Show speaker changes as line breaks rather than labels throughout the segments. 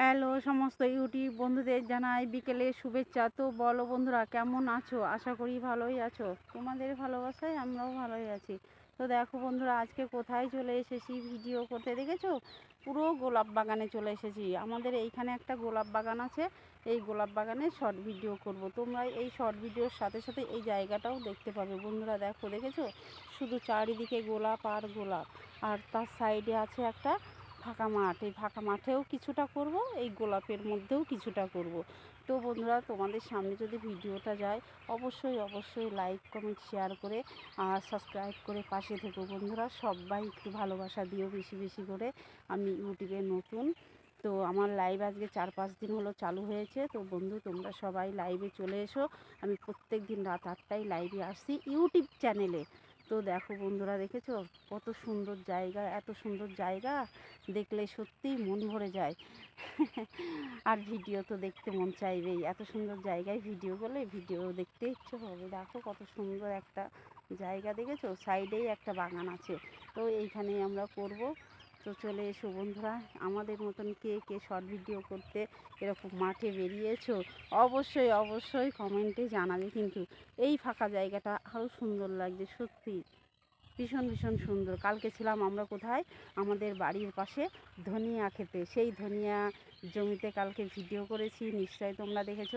Hello সমস্ত YouTube বন্ধুদের জানাই বিকেলে শুভেচ্ছা। তো বলো বন্ধুরা, কেমন আছো? আশা করি ভালোই আছো। তোমাদের ভালোবাসায় আমরাও ভালোই আছি। তো দেখো বন্ধুরা, আজকে কোথায় চলে এসেছি ভিডিও করতে দেখেছ? পুরো গোলাপ বাগানে চলে এসেছি। আমাদের এইখানে একটা গোলাপ বাগান আছে, এই গোলাপ বাগানে শর্ট ভিডিও করব। তোমরা এই শর্ট ভিডিওর সাথে সাথে এই জায়গাটাও দেখতে পাবে। বন্ধুরা দেখো, দেখেছ? শুধু চারিদিকে গোলাপ আর গোলাপ। আর তার সাইডে আছে একটা ফাঁকা মাঠ, এই ফাঁকা মাঠেও কিছুটা করব, এই গোলাপের মধ্যেও কিছুটা করব। তো বন্ধুরা, তোমাদের সামনে যদি ভিডিওটা যায়, অবশ্যই অবশ্যই লাইক কমেন্ট শেয়ার করে, আর সাবস্ক্রাইব করে পাশে থেকো বন্ধুরা। সবাই একটু ভালোবাসা দিও বেশি বেশি করে। আমি ইউটিউবে নতুন। তো আমার লাইভ আজকে চার, পাঁচ দিন হলো চালু হয়েছে। তো বন্ধু, তোমরা সবাই লাইভে চলে এসো। আমি প্রত্যেক দিন রাত আটটায় লাইভে আসছি ইউটিউব চ্যানেলে তো দেখো বন্ধুরা, দেখেছ? কত সুন্দর জায়গা, এত সুন্দর জায়গা দেখলে সত্যিই মন ভরে যায়। আর ভিডিও তো দেখতে মন চাইবেই। এত সুন্দর জায়গায় ভিডিও করলে ভিডিও দেখতে ইচ্ছে হবে। দেখো কত সুন্দর একটা জায়গা, দেখেছ? সাইডেই একটা বাগান আছে। তো এইখানেই আমরা করব। তো চলে এসো বন্ধুরা, আমাদের মতন কে কে শর্ট ভিডিও করতে এরকম মাঠে বেরিয়েছো, অবশ্যই অবশ্যই কমেন্টে জানাবে কিন্তু এই ফাঁকা জায়গাটা আরও সুন্দর লাগছে, সত্যি। ভীষণ ভীষণ সুন্দর। কালকে ছিলাম আমরা কোথায়? আমাদের বাড়ির পাশে ধনিয়া খেতে। সেই ধনিয়া জমিতে কালকে ভিডিও করেছি, নিশ্চয়ই তোমরা দেখেছ।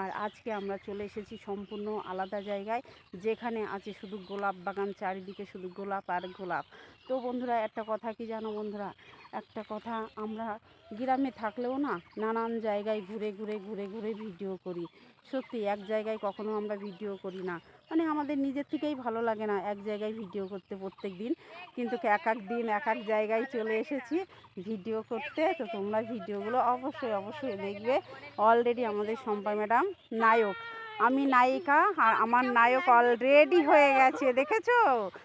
আর আজকে আমরা চলে এসেছি সম্পূর্ণ আলাদা জায়গায়, যেখানে আছে শুধু গোলাপ বাগান, চারিদিকে শুধু গোলাপ আর গোলাপ। তো বন্ধুরা, একটা কথা কি জানো বন্ধুরা? একটা কথা, আমরা গ্রামে থাকলেও না নানান জায়গায় ঘুরে ঘুরে ঘুরে ঘুরে ভিডিও করি। সত্যি, এক জায়গায় কখনো আমরা ভিডিও করি না। মানে আমাদের নিজের থেকেই ভালো লাগে না এক জায়গায় ভিডিও করতে প্রত্যেক দিন কিন্তু এক এক দিন, এক এক জায়গায় চলে এসেছি ভিডিও করতে। তো তোমরা ভিডিওগুলো অবশ্যই অবশ্যই দেখবে। অলরেডি আমাদের শম্পা ম্যাডাম নায়ক। আমি নায়িকা আর আমার নায়ক অলরেডি হয়ে গেছে দেখেছ?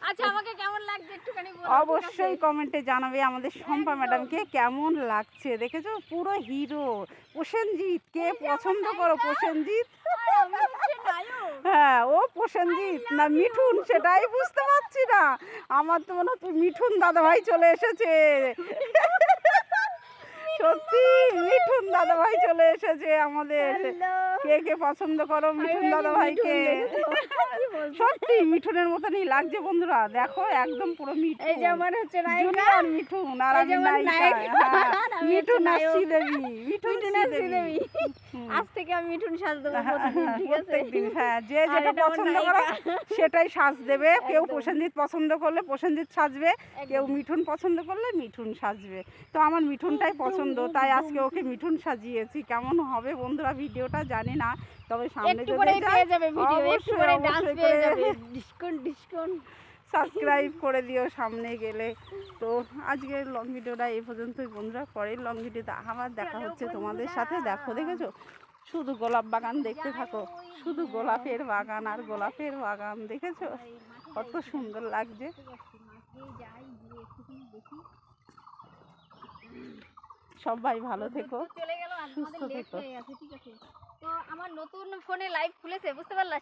আচ্ছা আমাকে কেমন লাগছে একটুখানি বলো
অবশ্যই কমেন্টে জানাবে আমাদের শম্পা ম্যাডামকে কেমন লাগছে দেখেছ? পুরো হিরো প্রসেনজিৎ কে পছন্দ করো প্রসেনজিৎ? হ্যাঁ ও প্রসেনজিৎ। না মিঠুন সেটাই বুঝতে পারছি না। আমার তো মনে হচ্ছে মিঠুন দাদাভাই চলে এসেছে। আমাদের কে কে পছন্দ করো মিঠুন দাদাভাইকে সত্যি মিঠুনের মতনই লাগছে বন্ধুরা। দেখো একদম পুরো মিঠুন।
এই যে আমার হচ্ছে নায়িকা।
মিঠুন আর আমি নায়িকা। হ্যাঁ, মিঠুন আর শ্রীদেবী মিঠুন শ্রীদেবী।
আজ থেকে আমি মিঠুন সাজ দেবো
হ্যাঁ, হ্যাঁ,
ঠিক আছে?
হ্যাঁ যে যেটা পছন্দ করো সেটাই সাজ দেবে। কেউ। প্রসেনজিৎ পছন্দ করলে প্রসেনজিৎ সাজবে কেউ মিঠুন পছন্দ করলে মিঠুন সাজবে। তো আমার মিঠুনটাই পছন্দ তাই আজকে ওকে মিঠুন সাজিয়েছি। কেমন হবে বন্ধুরা ভিডিওটা জানি না। তবে সামনে যদি
পেয়ে যাবে ভিডিও একটু পরে ডান্স পেয়ে যাবে। ডিসকাউন্ট ডিসকাউন্ট
সাবস্ক্রাইব করে দিও সামনে গেলে। তো আজকের লং ভিডিওটা এই পর্যন্তই বন্ধুরা। পরের লং ভিডিওতে আবার দেখা হচ্ছে তোমাদের সাথে। দেখো দেখেছ? শুধু গোলাপ বাগান দেখতে থাকো। শুধু গোলাপের বাগান আর গোলাপের বাগান দেখেছ? কত সুন্দর লাগছে। সবাই ভালো থেকো সুস্থ থেকো।
আমার নতুন ফোনে লাইভ খুলেছে বুঝতে পারলা?